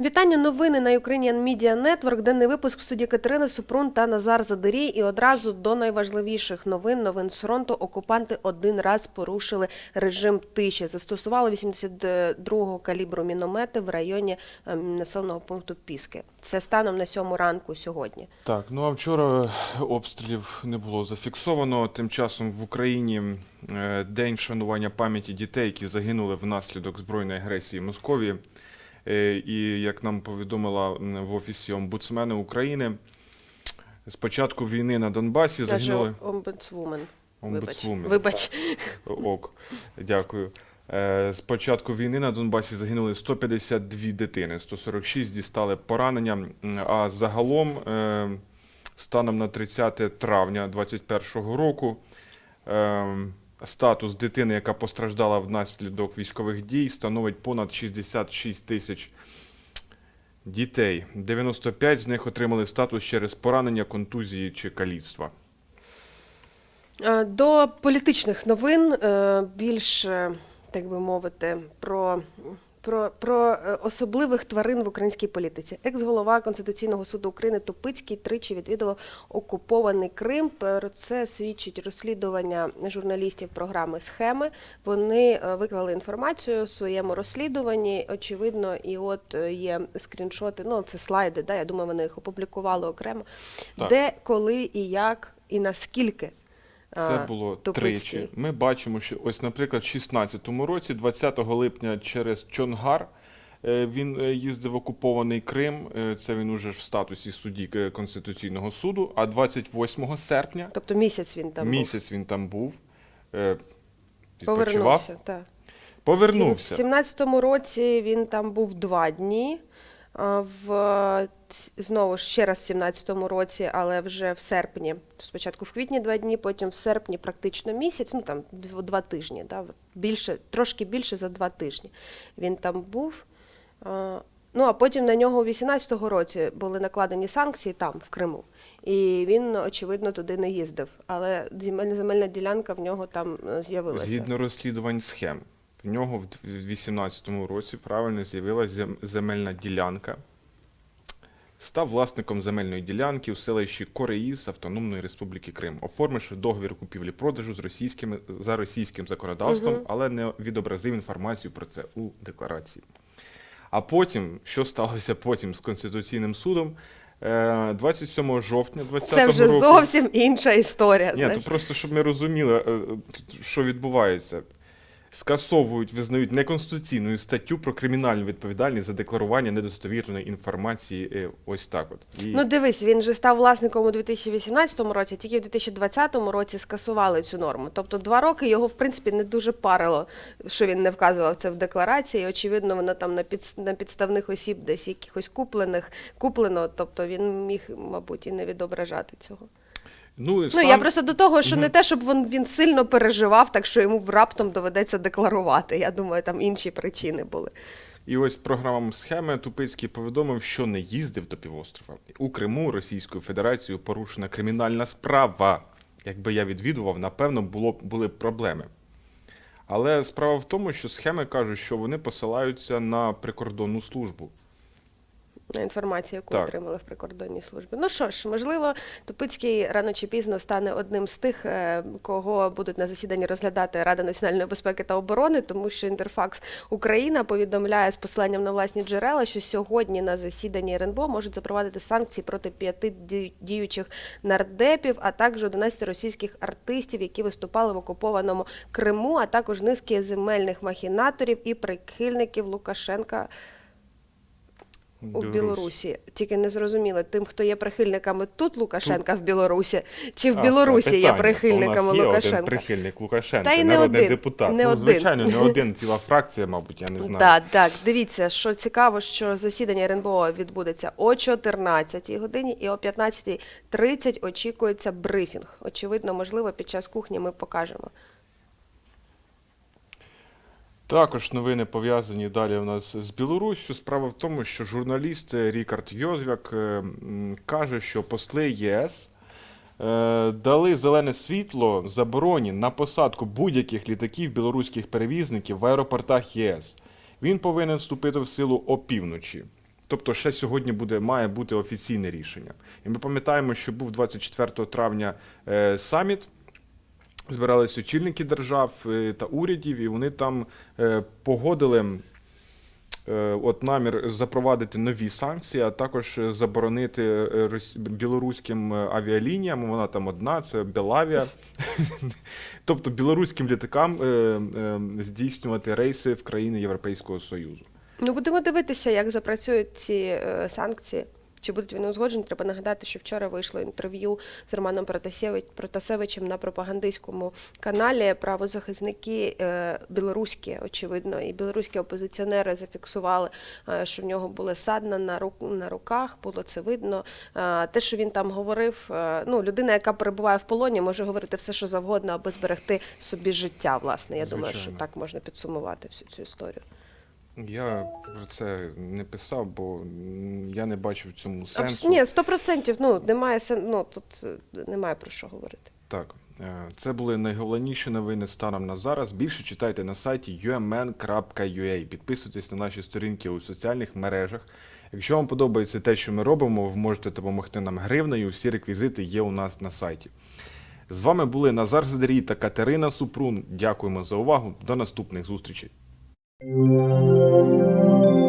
Вітання новини на Ukrainian Media Network. Денний випуск в суді Катерини Супрун та Назар Задирій. І одразу до найважливіших новин. Новин з фронту. Окупанти один раз порушили режим тиші. Застосували 82-го калібру міномети в районі ем, населеного пункту Піски. Це станом на сьому ранку сьогодні. Так, ну а вчора обстрілів не було зафіксовано. Тим часом в Україні е, день вшанування пам'яті дітей, які загинули внаслідок збройної агресії Московії. Е, І як нам повідомила в офісі омбудсмена України, з початку війни на Донбасі загинули омбудсвумен. Омбудсвумен. Вибач. Ок, дякую. Е, З початку війни на Донбасі загинули 152 дитини, 146 дістали поранення. А загалом, е, станом на 30 травня 2021 року, е, статус дитини, яка постраждала внаслідок військових дій, становить понад 66 тисяч дітей. 95 з них отримали статус через поранення, контузії чи каліцтва. Е, До політичних новин е, більше, так би мовити, про. Про, про е, особливих тварин в українській політиці. Екс-голова Конституційного суду України Тупицький тричі відвідував окупований Крим. Про це свідчить розслідування журналістів програми Схеми. Вони е, виклали інформацію у своєму розслідуванні. Очевидно, і от е, є скріншоти. Ну це слайди. Да, я думаю, вони їх опублікували окремо. Так. Де, коли і як, і наскільки. Це було Тупицький. тричі. Ми бачимо, що ось, наприклад, в 16-му році, 20 липня, через Чонгар е, він е, їздив в окупований Крим. Е, Це він уже в статусі судді е, Конституційного суду. А 28 серпня, Тобто місяць він там місяць він там був, е, був. повернувся. Так. повернувся. В 17-му році він там був два дні. В знову ж ще раз в 17-му році, але вже в серпні. Спочатку в квітні два дні, потім в серпні практично місяць, ну там два тижні, да, більше, трошки більше за два тижні. Він там був. Ну а потім на нього у 18-го році були накладені санкції там, в Криму. І він, очевидно, туди не їздив. Але земельна, земельна ділянка в нього там е, з'явилася. Згідно розслідувань схем, в нього в 18-му році правильно з'явилася земельна ділянка. Став власником земельної ділянки у селищі Кореїз Автономної Республіки Крим, оформивши договір купівлі-продажу з російськими за російським законодавством, Мгм. але не відобразив інформацію про це у декларації. А потім, що сталося потім з Конституційним судом, е, 27 жовтня 2020 Це вже року. зовсім інша історія. Ні, знаєш. то просто щоб ми розуміли, е, е, що відбувається. Скасовують, визнають неконституційною статтю про кримінальну відповідальність за декларування недостовірної інформації. е, Ось так от. І Ну дивись, він же став власником у 2018 році, тільки в 2020 році скасували цю норму. Тобто два роки його в принципі не дуже парило, що він не вказував це в декларації. Очевидно, воно там на під на підставних осіб десь якихось куплених куплено. Тобто він міг, мабуть, і не відображати цього. Ну, і Ну сам- я просто до того, що не те, щоб він, він сильно переживав, так що йому раптом доведеться декларувати. Я думаю, там інші причини були. І ось програмам схеми Тупицький повідомив, що не їздив до півострова. У Криму Російською Федерацією порушена кримінальна справа. Якби я відвідував, напевно, було, були б проблеми. Але справа в тому, що схеми кажуть, що вони посилаються на прикордонну службу. На інформацію, яку Так. отримали в прикордонній службі. Ну що ж, можливо, Тупицький рано чи пізно стане одним з тих, е, кого будуть на засіданні розглядати Рада національної безпеки та оборони, тому що Інтерфакс Україна повідомляє з посиланням на власні джерела, що сьогодні на засіданні РНБО можуть запровадити санкції проти п'яти ді- діючих нардепів, а також 11 російських артистів, які виступали в окупованому Криму, а також низки земельних махінаторів і прихильників Лукашенка у Білорусі. Тільки не зрозуміло, тим, хто є прихильниками тут Лукашенка в Білорусі, чи в А, Білорусі є прихильниками У нас є Лукашенка. один прихильник Лукашенка, Та й не народний один, депутат. не ну, один. звичайно, не один, ціла фракція, мабуть, я не знаю. Так, так, дивіться, що цікаво, що засідання РНБО відбудеться о 14 годині і о 15.30 очікується брифінг. Очевидно, можливо, під час кухні ми покажемо. Також новини пов'язані далі у нас з Білоруссю. Справа в тому, що журналіст Рікард Йозвяк е, каже, що посли ЄС е, дали зелене світло забороні на посадку будь-яких літаків білоруських перевізників в аеропортах ЄС. Він повинен вступити в силу опівночі. Тобто, ще сьогодні буде, має бути офіційне рішення. І ми пам'ятаємо, що був 24 травня е, саміт. Збиралися очільники держав е, та урядів, і вони там е, погодили е, от намір запровадити нові санкції, а також заборонити білоруським авіалініям. Вона там одна, це Белавія. тобто білоруським літакам здійснювати рейси в країни Європейського Союзу. Ну, будемо дивитися, як запрацюють ці санкції. Чи будуть вони узгоджені? Треба нагадати, що вчора вийшло інтерв'ю з Романом Протасевичем на пропагандистському каналі. Правозахисники е, білоруські, очевидно, і білоруські опозиціонери зафіксували, е, що в нього були садна на рук на руках. Було це видно. Е, те, що він там говорив, ну людина, яка перебуває в полоні, може говорити все, що завгодно, аби зберегти собі життя. Власне, я думаю, що так можна підсумувати всю цю історію. Я про це не писав, бо я не бачив в цьому сенсу. Ні, сто процентів. Ну немає сен- ну тут е, немає про що говорити. Так, е, це були найголовніші новини станом на зараз. Більше читайте на сайті umn.ua. Підписуйтесь на наші сторінки у соціальних мережах. Якщо вам подобається те, що ми робимо, ви можете допомогти нам гривнею. Всі реквізити є у нас на сайті. З вами були Назар Задарій та Катерина Супрун. Дякуємо за увагу. До наступних зустрічей. Música